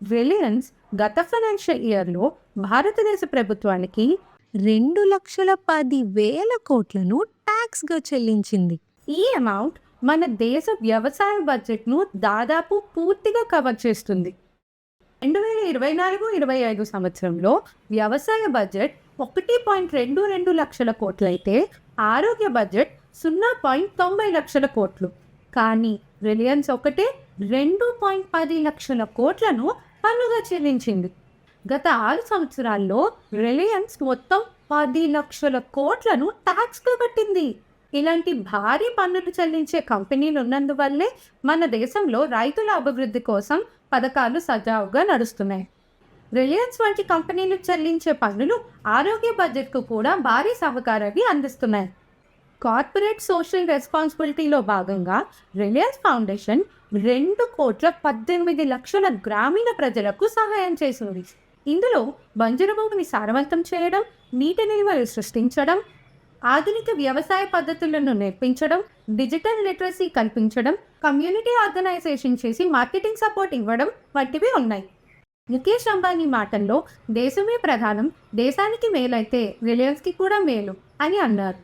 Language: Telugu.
రిలయన్స్ గత ఫైనాన్షియల్ ఇయర్లో భారతదేశ ప్రభుత్వానికి రెండు లక్షల పది వేల కోట్లను ట్యాక్స్గా చెల్లించింది. ఈ అమౌంట్ మన దేశ వ్యవసాయ బడ్జెట్ను దాదాపు పూర్తిగా కవర్ చేస్తుంది. రెండు వేల ఇరవై నాలుగు ఇరవై ఐదు సంవత్సరంలో వ్యవసాయ బడ్జెట్ ఒకటి పాయింట్ రెండు రెండు లక్షల కోట్లయితే ఆరోగ్య బడ్జెట్ సున్నా పాయింట్ తొంభై లక్షల కోట్లు. కానీ రిలయన్స్ ఒకటే రెండు పాయింట్ పది లక్షల కోట్లను పన్నుగా చెల్లించింది. గత ఆరు సంవత్సరాల్లో రిలయన్స్ మొత్తం పది లక్షల కోట్లను ట్యాక్స్గా కట్టింది. ఇలాంటి భారీ పన్నులు చెల్లించే కంపెనీలు ఉన్నందువల్లే మన దేశంలో రైతుల అభివృద్ధి కోసం పథకాలు సజావుగా నడుస్తున్నాయి. రిలయన్స్ వంటి కంపెనీలు చెల్లించే పన్నులు ఆరోగ్య బడ్జెట్కు కూడా భారీ సహకారాన్ని అందిస్తున్నాయి. కార్పొరేట్ సోషల్ రెస్పాన్సిబిలిటీలో భాగంగా రిలయన్స్ ఫౌండేషన్ రెండు కోట్ల పద్దెనిమిది లక్షల గ్రామీణ ప్రజలకు సహాయం చేసింది. ఇందులో బంజరు భూమిని సారవంతం చేయడం నీటి నిల్వలు సృష్టించడం ఆధునిక వ్యవసాయ పద్ధతులను నేర్పించడం డిజిటల్ లిటరసీ కల్పించడం కమ్యూనిటీ ఆర్గనైజేషన్ చేసి మార్కెటింగ్ సపోర్ట్ ఇవ్వడం వంటివి ఉన్నాయి. ముఖేష్ అంబానీ మాటల్లో దేశమే ప్రధానం దేశానికి మేలైతే రిలయన్స్కి కూడా మేలు అని అన్నారు.